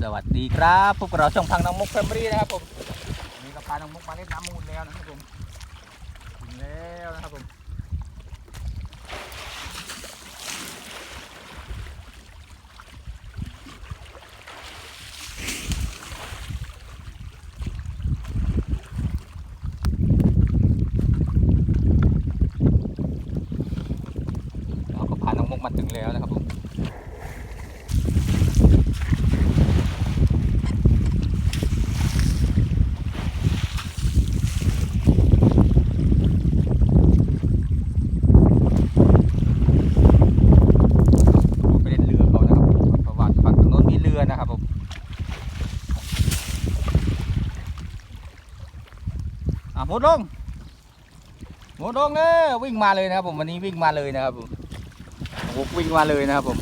สวัสดีครับพวกเราช่องพังน้องมุกแฟมรี่นะครับผมนี่ก็พาน้องมุกมาเล่นน้ำมูลแล้วนะครับผมถึงแล้วนะครับผมเราก็พาน้องมุกมาถึงแล้วนะครับผม ไปเล่นเรือเขานะครับเพราะว่าฝั่งตรงโน้นมีเรือนะครับผมอะหม ดลงหมดลงเลยวิ่งมาเลยนะครับผมวันนี้วิ่งมาเลยนะครับผมโอ้วิ่งมาเลยนะครับผม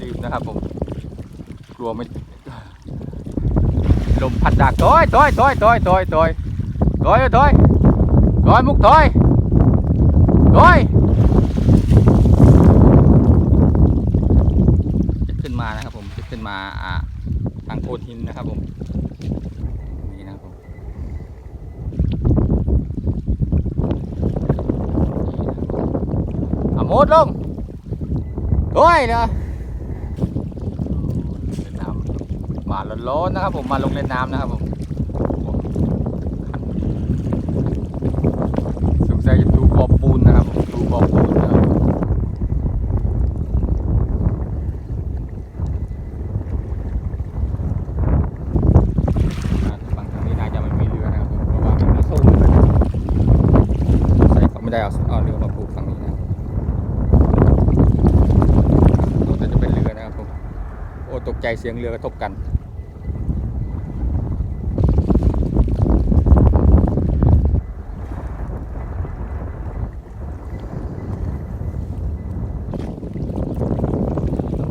รีบนะครับผมกลัวไม่ลมพัดดักถอยถอยถอยถอยถอยถอยถอยถอยถอยมุกถอยถอยจะขึ้นมานะครับผมจะขึ้นมาอ่าทางโคนหินนะครับผมนี่นะครับผมเอา หมดลงด้วยเนาะเล่นน้ำมาร้อนๆนะครับ ผมมาลงเล่นน้ำนะครับผมสงสัยจะดูขอบปูนนะครับผมดูขอบปูนนะครับ อ่าฝั่งทางนี้น่าจะไม่มีเรือนะครับผมเพราะว่ามันมีโซ่ใส่เขาไม่ได้เอาเอาเรือมาปลูกฝั่งนี้นะครับแต่จะเป็นเรือนะครับผมโอ้ตก ใจเสียงเรือกระทบกัน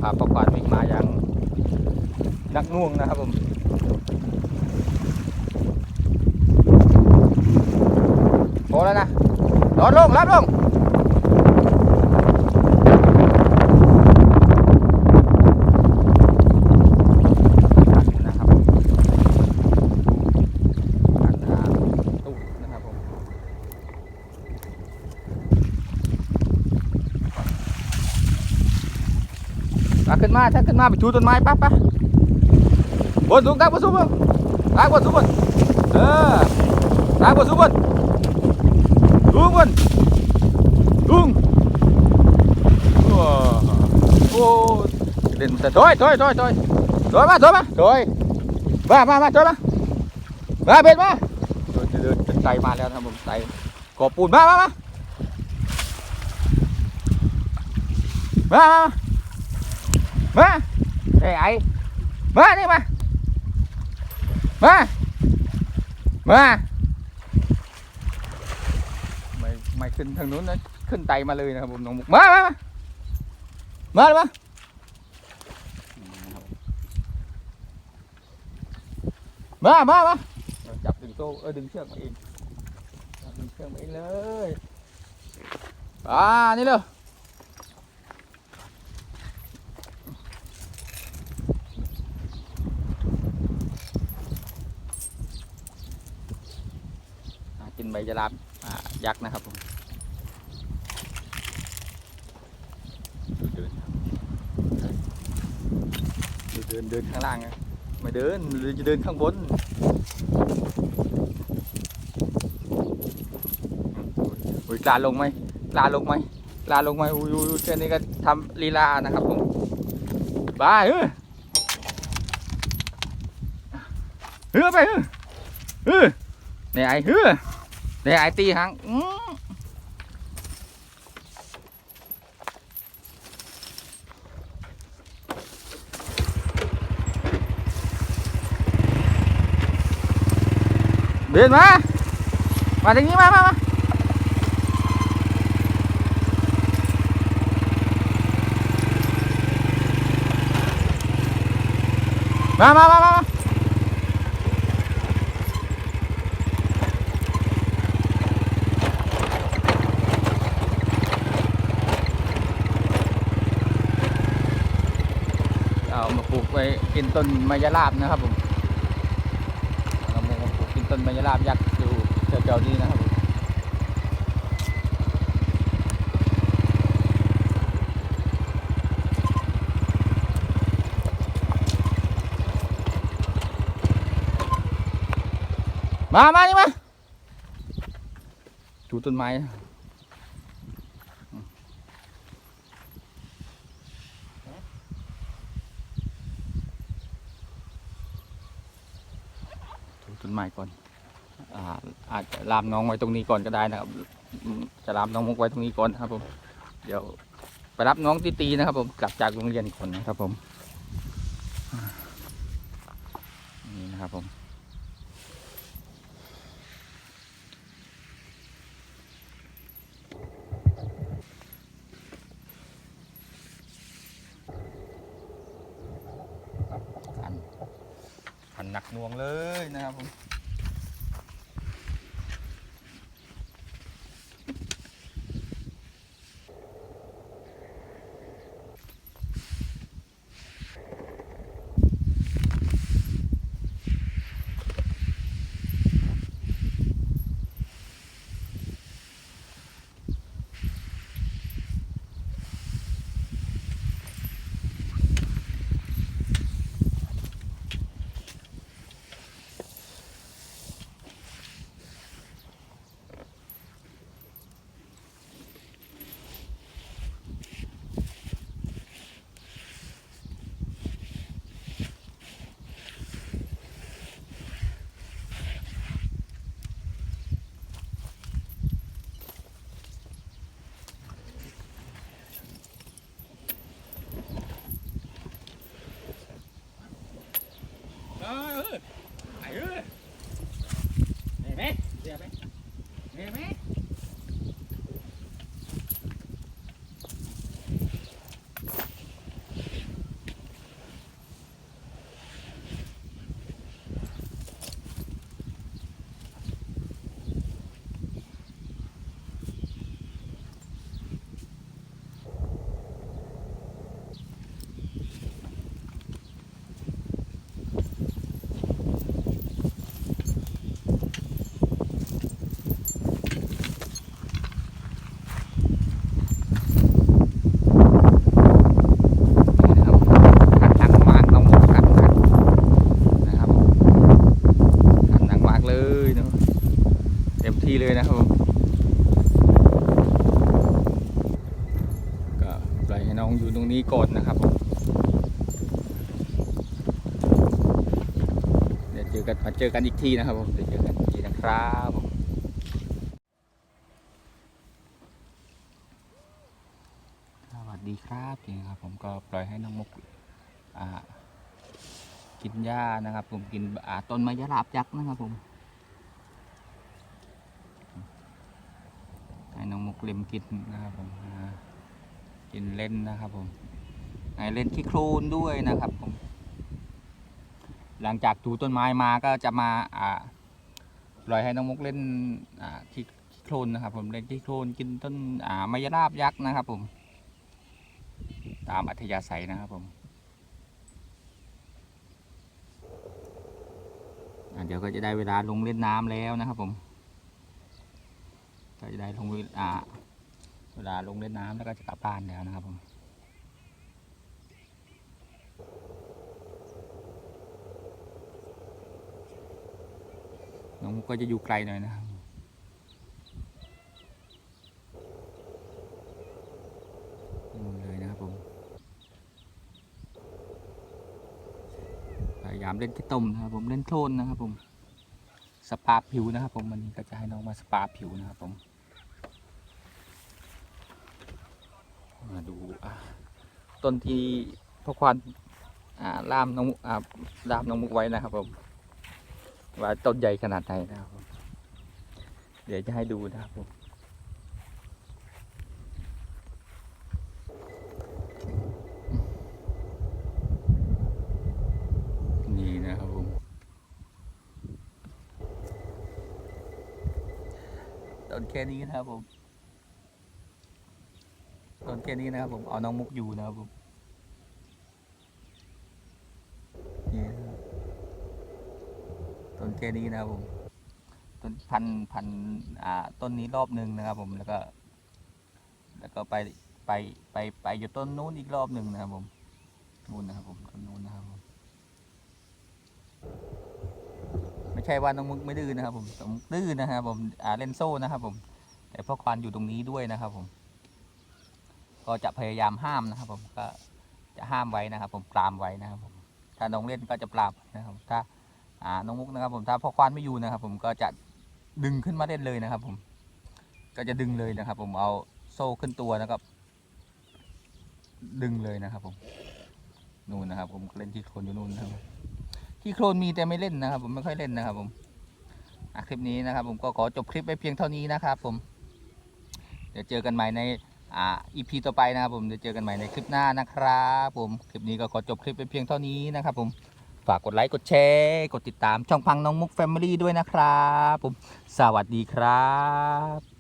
พาประกวานวิ่งมาอย่างนักน่วงนะครับผมพอแล้วนะนอนลงรับลงนะครับอันนาตู้นะครับผม มาถ้าขึ้นมาไปชูต้นไม้ปั๊บปั๊บบนสูงตักบนสูงบนตักบนสูงบนเออตักบนสูงบนลุงมันลุงว้โอ้เด่นแต่ถอยถอยถอยถอยถอยมาถอยมาถอยมามามาถอยมามาเบ็ดมาเดินเป็นไตมาแล้วนะครับผมไตกอบปูนมามามามามา มาไอ้ไอ้มานี่มา มา มาไม่ไม่ขึ้นทางนู้นนะขึ้นไตมาเลยนะครับผมน้องมุกมามามามาเลยมามามามาจับดึงโซ่เออดึงเชือกมาเองจับดึงเชือกมาเองเลยอ่านี่เลย กินใบจาราบยักษ์นะครับผมเดินเดินเดินข้างล่างไม่เดินเจะเดินข้างบนโอ้ยกลาลงไหมกลาลงไหมกลาลงไหมอุ้ยอุ้ยเช่นี้ก็ทำลีลานะครับผมบ้าเฮ้ยเฮ้ยไปเฮ้ยเฮ้ยเนี่ยไอ้เฮ้อ để ai ti hắn Biên má Mà tính má má má Má má má má ไว้กินต้นไมยราบนะครับผมเอาน้องมุกมาปลูกกินต้นไมยราบยักษ์อยู่แถวๆนี้นะครับผมมา มา นี่มา ดูต้นไม้ นะดูต้นไม้ก่อนอาอาจจะลามน้องไว้ตรงนี้ก่อนก็ได้นะครับ จะลามน้องมุกไว้ตรงนี้ก่อนนะครับผม เดี๋ยวไปรับน้องตีตีนะครับ ผมกลับจากโรงเรียนก่อนนะครับผมนี่นะครับผมพันพันหนักหน่วงเลยนะครับผม เออไอ้เอ้ยเห็นไหมเสียไหมเห็นไหมนี่นะครับขันหนักมากน้องมุกขันขันนะครับผมขันหนักมากเลยเนาะเต็มที่เลยนะครับผมก็ปล่อยให้น้องอยู่ตรงนี้ก่อนนะครับผมเดี๋ยวเจอ กันมาเจอกันอีกทีนะครับผมเจอกันอีกทีนะครับผมสวัสดีครับนี่ครับ ผมก็ปล่อยให้น้องมุกอ่ากินหญ้านะครับ ผมกินอ่าต้นไม้ยะลาบยักษ์นะครับผมให้น้องมุกเล็มกินนะครับผมกินเล่นนะครับผมให้เล่นขี้โคลนด้วยนะครับผม หลังจากถูต้นไม้มาก็จะมาอ่าปล่อยให้น้องมุกเล่นอ่าขี้ขี้โคลนนะครับ ผมเล่นขี้โคลนกินต้นอ่าไมยราบยักษ์นะครับ ผม ตามอัธยาศัยนะครับผมเดี๋ยวก็จะได้เวลาลงเล่นน้ำแล้วนะครับ ผมก็จะได้ลงเวลาเวลาลงเล่นน้ำแล้วก็จะกลับบ้านแล้วนะครับผม น้องมุกก็จะอยู่ไกลหน่อยนะครับนู่นเลยนะครับผม พยายามเล่นที่ต้มนะครับผม เล่นโคลนนะครับผม สปาผิวนะครับผมวันนี้ก็จะให้น้องมาสปาผิวนะครับผม มาดูต้นที่พ่อควานล่ามน้องล่ามน้องมุกไว้นะครับผม ว่าต้นใหญ่ขนาดไหนนะครับผมเดี๋ยวจะให้ดูนะครับผมนี่นะครับผมต้นแค่นี้นะครับผมต้นแค่นี้นะครับผมเอาน้องมุกอยู่นะครับผม แค่นี้นะครับผมต้นพันพันอ่าต้นนี้รอบหนึ่งนะครับผมแล้วก็ แล้วก็ไปไปไปไปอยู่ต้นนู้นอีกรอบหนึ่งนะครับผมนู้นนะครับผมต้นนู้นนะครับผมไม่ใช่ว่าน้องมุกไม่ดื้อนะครับผมน้องมุกดื้อนะครับผมอ่าเล่นโซ่นะครับผม แต่พ่อควานอยู่ตรงนี้ด้วยนะครับผม ก็จะพยายามห้ามนะครับ ผมก็จะห้ามไว้นะครับ ผมปรามไว้นะครับผมถ้าน้องเล่นก็จะปรามนะครับ ถ้า อ่าน้องมุกนะครับผมถ้าพ่อควานไม่อยู่นะครับ ผมก็จะดึงขึ้นมาเล่นเลยนะครับ ผม ก็จะดึงเลยนะครับ ผมเอาโซ่ขึ้นตัวนะครับ ดึงเลยนะครับ ผมนู่นนะครับ ผมเล่นที่โคลนอยู่นู่นนะครับ ที่โคลนมีแต่ไม่เล่นนะครับ ผมไม่ค่อยเล่นนะครับ ผมคลิปนี้นะครับ ผมก็ขอจบคลิปไปเพียงเท่านี้นะครับ ผม เดี๋ยวเจอกันใหม่ในอ่าอีพีต่อไปนะครับผมเดี๋ยวเจอกันใหม่ในคลิปหน้านะครับ ผมคลิปนี้ก็ขอจบคลิปไปเพียงเท่านี้นะครับ ผม ฝากกดไลค์กดแชร์กดติดตามช่องพังน้องมุกแฟมิลี่ด้วยนะครับผมสวัสดีครับ